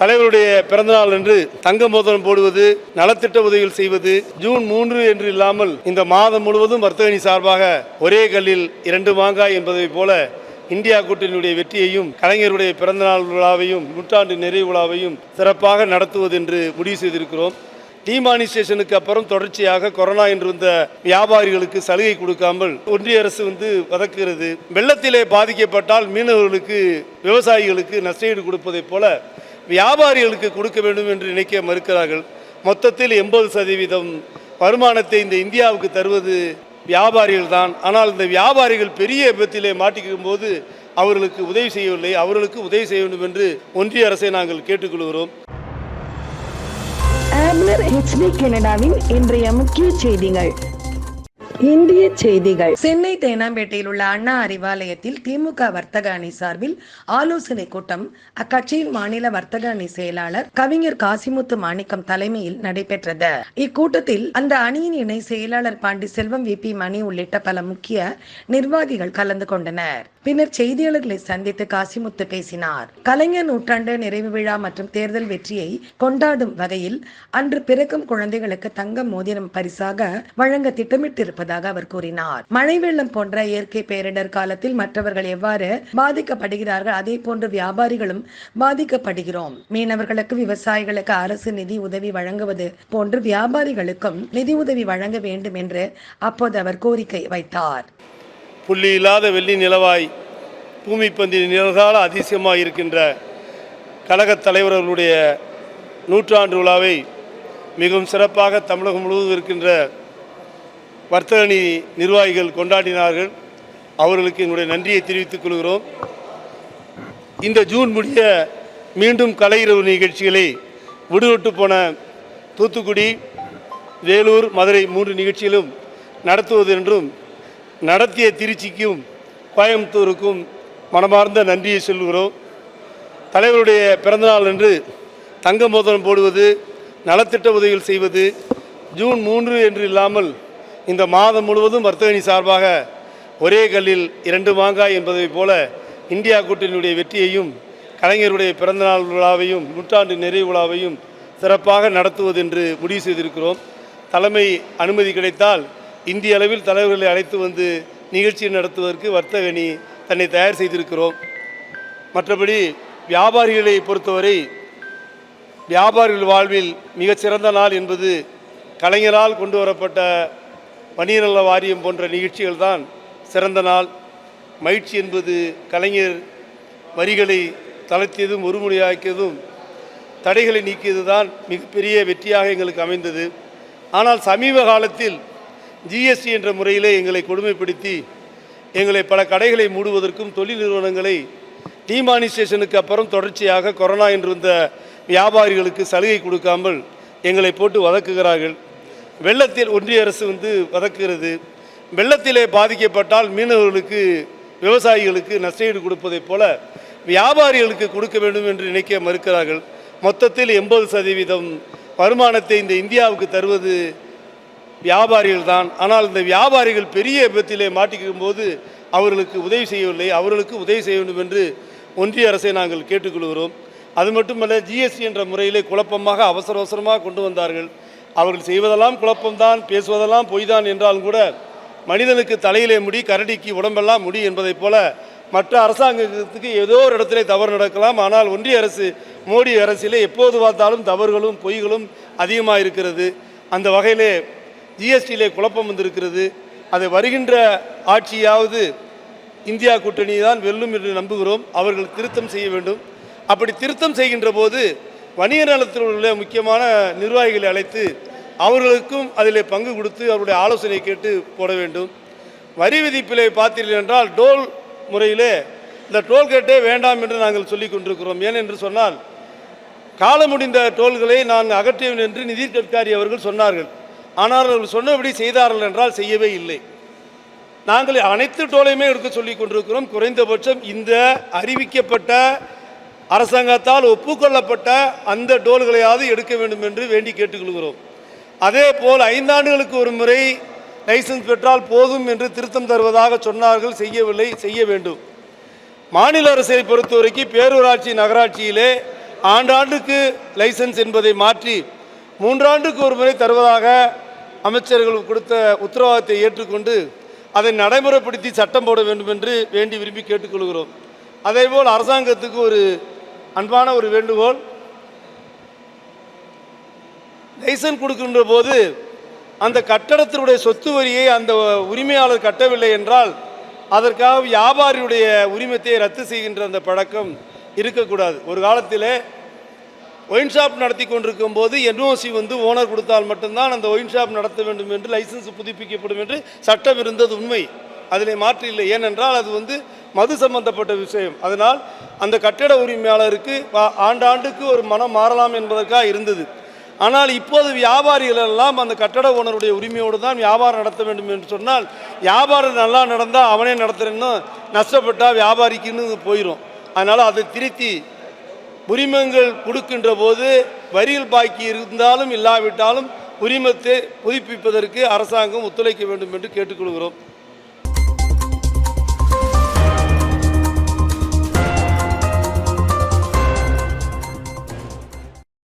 தலைவருடைய பிறந்தநாள் என்று தங்க மோதிரம் போடுவது நலத்திட்ட உதவிகள் செய்வது ஜூன் மூன்று என்று இல்லாமல் இந்த மாதம் முழுவதும் வர்த்தகனி சார்பாக ஒரே கல்லில் இரண்டு மாங்காய் என்பதைப் போல இந்தியா கூட்டணியுடைய வெற்றியையும் கலைஞருடைய பிறந்தநாள் விழாவையும் நூற்றாண்டு நிறைவு விழாவையும் சிறப்பாக நடத்துவது என்று முடிவு செய்திருக்கிறோம். டிமானிஸ்டேஷனுக்கு அப்புறம் தொடர்ச்சியாக கொரோனா என்று வந்த வியாபாரிகளுக்கு சலுகை கொடுக்காமல் ஒன்றிய அரசு வந்து வதக்குகிறது. வெள்ளத்திலே பாதிக்கப்பட்டால் மீனவர்களுக்கு விவசாயிகளுக்கு நஷ்டஈடு கொடுப்பதைப் போல வியாபாரிகளுக்கு கொடுக்க வேண்டும் என்று நினைக்க மறுக்கிறார்கள். மொத்தத்தில் எண்பது சதவீதம் வருமானத்தை இந்த இந்தியாவுக்கு தருவது வியாபாரிகள் தான். ஆனால் இந்த வியாபாரிகள் பெரிய விபத்திலே மாட்டிக்கும் போது அவர்களுக்கு உதவி செய்யவில்லை. அவர்களுக்கு உதவி செய்ய வேண்டும் என்று ஒன்றிய அரசை நாங்கள் கேட்டுக்கொள்கிறோம். ஆம்லர் ஹெச்டி கனடாவின் இன்றைய முக்கிய செய்திகள். இந்திய செய்திகள். சென்னை தேனாம்பேட்டையில் உள்ள அண்ணா அறிவாலயத்தில் திமுக வர்த்தக அணி சார்பில் ஆலோசனை கூட்டம். அக்கட்சியின் மாநில வர்த்தக அணி செயலாளர் கவிஞர் காசிமுத்து மாணிக்கம் தலைமையில் நடைபெற்றது. இக்கூட்டத்தில் அந்த அணியின் இணை செயலாளர் பாண்டி செல்வம் வி பி மணி உள்ளிட்ட பல முக்கிய நிர்வாகிகள் கலந்து கொண்டனர். பின்னர் செய்தியாளர்களை சந்தித்து காசிமுத்து பேசினார். கலைஞர் நூற்றாண்டு நிறைவு விழா மற்றும் தேர்தல் வெற்றியை கொண்டாடும் வகையில் அன்று பிறக்கும் குழந்தைகளுக்கு தங்க மோதிரம் பரிசாக வழங்க திட்டமிட்டிருப்பதாக அவர் கூறினார். மழை வெள்ளம் போன்ற இயற்கை பேரிடர் காலத்தில் மற்றவர்கள் எவ்வாறு பாதிக்கப்படுகிறார்கள் அதே போன்று வியாபாரிகளும் பாதிக்கப்படுகிறோம். மீனவர்களுக்கு விவசாயிகளுக்கு அரசு நிதி உதவி வழங்குவது போன்று வியாபாரிகளுக்கும் நிதி உதவி வழங்க வேண்டும் என்று அப்போது அவர் கோரிக்கை வைத்தார். புள்ளி இல்லாத வெள்ளி நிலவாய் பூமி பந்தில் நிகழ்கால அதிசயமாக இருக்கின்ற கழகத் தலைவர்களுடைய நூற்றாண்டு விழாவை மிகவும் சிறப்பாக தமிழகம் முழுவதும் இருக்கின்ற வர்த்தகணி நிர்வாகிகள் கொண்டாடினார்கள். அவர்களுக்கு என்னுடைய நன்றியை தெரிவித்துக் கொள்கிறோம். இந்த ஜூன் முடிய மீண்டும் கலையிரவு நிகழ்ச்சிகளை விடுவிட்டு போன தூத்துக்குடி வேலூர் மதுரை மூன்று நிகழ்ச்சிகளும் நடத்துவது என்றும் நடத்திய திருச்சிக்கும் கோயம்புத்தூருக்கும் மனமார்ந்த நன்றியை சொல்கிறோம் தலைவருடைய பிறந்தநாள் என்று தங்க மோதிரம் போடுவது நலத்திட்ட உதவிகள் செய்வது ஜூன் மூன்று என்று இல்லாமல் இந்த மாதம் முழுவதும் வர்த்தகனி சார்பாக ஒரே கல்லில் இரண்டு மாங்காய் என்பதைப் போல இந்தியா கூட்டணியுடைய வெற்றியையும் கலைஞருடைய பிறந்தநாள் விழாவையும் நூற்றாண்டு நிறைவு விழாவையும் சிறப்பாக நடத்துவது என்று முடிவு செய்திருக்கிறோம். தலைமை அனுமதி கிடைத்தால் இந்திய அளவில் தலைவர்களை அழைத்து வந்து நிகழ்ச்சி நடத்துவதற்கு வர்த்தகணி தன்னை தயார் செய்திருக்கிறோம். மற்றபடி வியாபாரிகளை பொறுத்தவரை வியாபாரிகள் வாழ்வில் மிகச்சிறந்த நாள் என்பது கலைஞரால் கொண்டு வரப்பட்ட வணிக வாரியம் போன்ற நிகழ்ச்சிகள் தான் சிறந்த நாள். மகிழ்ச்சி என்பது கலைஞர் வரிகளை தளர்த்தியதும் ஒருமுறையாக்கியதும் தடைகளை நீக்கியது தான் மிகப்பெரிய வெற்றியாக எங்களுக்கு அமைந்தது. ஆனால் சமீப காலத்தில் ஜிஎஸ்டி என்ற முறையிலே எங்களை கொடுமைப்படுத்தி எங்களை பல கடைகளை மூடுவதற்கும் தொழில் நிறுவனங்களை டிமானிசேஷனுக்கு அப்புறம் தொடர்ச்சியாக கொரோனா என்று வந்த வியாபாரிகளுக்கு சலுகை கொடுக்காமல் எங்களை போட்டு வதக்குகிறார்கள். வெள்ளத்தில் ஒன்றிய அரசு வந்து வதக்குகிறது. வெள்ளத்திலே பாதிக்கப்பட்டால் மீனவர்களுக்கு விவசாயிகளுக்கு நஷ்டஈடு கொடுப்பதைப் போல வியாபாரிகளுக்கு கொடுக்க வேண்டும் என்று நினைக்க மறுக்கிறார்கள். மொத்தத்தில் எண்பது சதவீதம் வருமானத்தை இந்த இந்தியாவுக்கு தருவது வியாபாரிகள் தான். ஆனால் இந்த வியாபாரிகள் பெரிய விபத்திலே மாட்டிக்கும் போது அவர்களுக்கு உதவி செய்யவில்லை. அவர்களுக்கு உதவி செய்ய வேண்டும் என்று ஒன்றிய அரசை நாங்கள் கேட்டுக்கொள்கிறோம். அது மட்டுமல்ல ஜிஎஸ்டி என்ற முறையிலே குழப்பமாக அவசர அவசரமாக கொண்டு வந்தார்கள். அவர்கள் செய்வதெல்லாம் குழப்பம்தான் பேசுவதெல்லாம் பொய்தான் என்றாலும் கூட மனிதனுக்கு தலையிலே முடி கரடிக்கு உடம்பெல்லாம் முடி என்பதைப் போல மற்ற அரசாங்கத்துக்கு ஏதோ ஒரு இடத்திலே தவறு நடக்கலாம். ஆனால் ஒன்றிய அரசு மோடி அரசிலே எப்போது பார்த்தாலும் தவறுகளும் பொய்களும் அதிகமாக இருக்கிறது அந்த வகையிலே ஜிஎஸ்டியிலே குழப்பம் வந்திருக்கிறது. அதை வருகின்ற ஆட்சியாவது இந்தியா கூட்டணி தான் வெல்லும் என்று நம்புகிறோம். அவர்கள் திருத்தம் செய்ய வேண்டும். அப்படி திருத்தம் செய்கின்ற போது வணிக நலத்தில் உள்ள முக்கியமான நிர்வாகிகளை அழைத்து அவர்களுக்கும் அதில் பங்கு கொடுத்து அவருடைய ஆலோசனை கேட்டு போட வேண்டும். வரி விதிப்பிலை பார்த்தீர்கள் என்றால் டோல் முறையிலே இந்த டோல்கேட்டே வேண்டாம் என்று நாங்கள் சொல்லிக் கொண்டிருக்கிறோம். ஏன் என்று சொன்னால் காலம் முடிந்த டோல்களை நான் அகற்றுவேன் என்று நிதி கட்காரி அவர்கள் சொன்னார்கள். ஆனால் அவர்கள் சொன்னபடி செய்தார்கள் என்றால் செய்யவே இல்லை. நாங்கள் அனைத்து டோலையுமே எடுக்க சொல்லிக் கொண்டிருக்கிறோம். குறைந்தபட்சம் இந்த அறிவிக்கப்பட்ட அரசாங்கத்தால் ஒப்புக்கொள்ளப்பட்ட அந்த டோல்களையாவது எடுக்க வேண்டும் என்று வேண்டி கேட்டுக்கொள்கிறோம். அதே போல் ஐந்தாண்டுகளுக்கு ஒரு முறை லைசன்ஸ் பெற்றால் போதும் என்று திருத்தம் தருவதாக சொன்னார்கள் செய்யவில்லை செய்ய வேண்டும். மாநில அரசை பொறுத்தவரைக்கும் பேரூராட்சி நகராட்சியிலே ஆண்டாண்டுக்கு லைசன்ஸ் என்பதை மாற்றி மூன்றாண்டுக்கு ஒரு முறை தருவதாக அமைச்சர்கள் கொடுத்த உத்தரவாதத்தை ஏற்றுக்கொண்டு அதை நடைமுறைப்படுத்தி சட்டம் போட வேண்டும் என்று வேண்டி விரும்பி கேட்டுக்கொள்கிறோம். அதேபோல் அரசாங்கத்துக்கு ஒரு அன்பான ஒரு வேண்டுகோள். லைசன் கொடுக்கின்ற போது அந்த கட்டடத்தினுடைய சொத்து வரியை அந்த உரிமையாளர் கட்டவில்லை என்றால் அதற்காக வியாபாரியுடைய உரிமத்தை ரத்து செய்கின்ற அந்த பழக்கம் இருக்கக்கூடாது. ஒரு காலத்திலே ஒயின் ஷாப் நடத்தி கொண்டிருக்கும் போது என்ஓசி வந்து ஓனர் கொடுத்தால் மட்டும்தான் அந்த ஒயின் ஷாப் நடத்த வேண்டும் என்று லைசன்ஸ் புதுப்பிக்கப்படும் என்று சட்டம் இருந்தது உண்மை. அதில் மாற்று இல்லை. ஏனென்றால் அது வந்து மது சம்பந்தப்பட்ட விஷயம். அதனால் அந்த கட்டிட உரிமையாளருக்கு ஆண்டாண்டுக்கு ஒரு மனம் மாறலாம் என்பதற்காக இருந்தது. ஆனால் இப்போது வியாபாரிகள் எல்லாம் அந்த கட்டட ஓனருடைய உரிமையோடு தான் வியாபாரம் நடத்த வேண்டும் என்று சொன்னால் வியாபாரம் நல்லா நடந்தால் அவனே நடத்துறேன்னு நஷ்டப்பட்டால் வியாபாரிக்குன்னு போயிடும் அதனால் அதை திருத்தி உரிமங்கள் கொடுக்கின்ற போது வரியில் பாக்கி இருந்தாலும் இல்லாவிட்டாலும் உரிமத்தை புதுப்பிப்பதற்கு அரசாங்கம் ஒத்துழைக்க வேண்டும் என்று கேட்டுக்கொள்கிறோம்.